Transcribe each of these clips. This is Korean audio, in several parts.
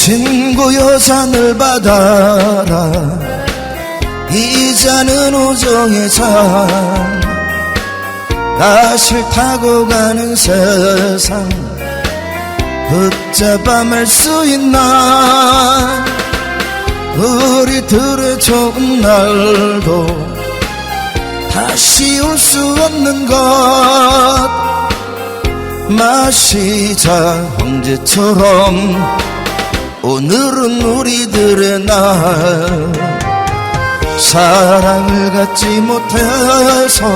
친구여 잔을 받아라. 이 잔은 우정의 잔나 싫다고 가는 세상. 붙잡아 말수 있나? 우리 들의 좋은 날도 다시 올 수 없는 것. 마시자 황제처럼 오늘은 우리들의 날. 사랑을 갖지 못해서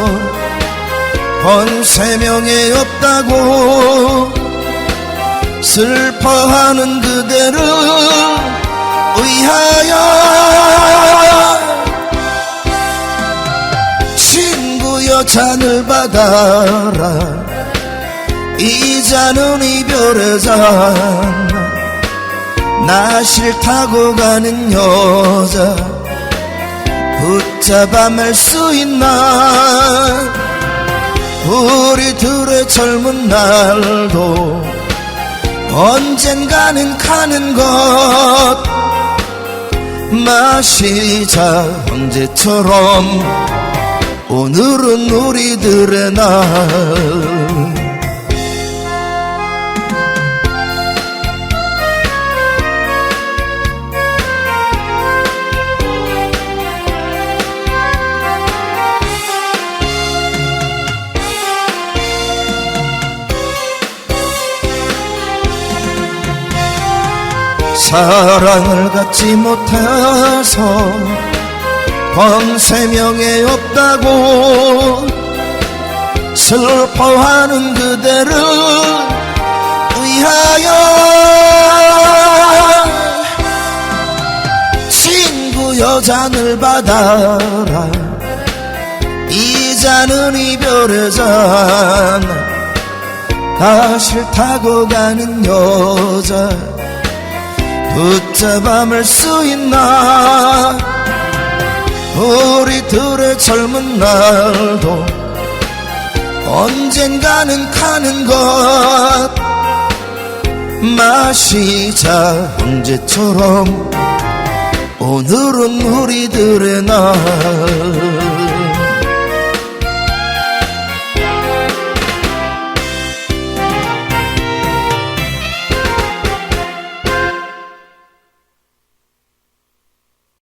번세 명에 없다고 슬퍼하는 그대를 위하여 친구여 잔을 받아라. 이 잔은 이별의 잔 나 싫다고 가는 여자. 붙잡아 말 수 있나? 우리들의 젊은 날도 언젠가는 가는 것. 마시자 황제처럼 오늘은 우리들의 날 사랑을 갖지 못해서 번세 명에 없다고 슬퍼하는 그대를 위하여 친구 여잔을 받아라. 이 잔은 이별의 잔나 싫다고 가는 여자 붙잡아 말수 있나. 우리 들의 젊은 날도 언젠가는 가는 것. 마시자 황제처럼 오늘은 우리들의 날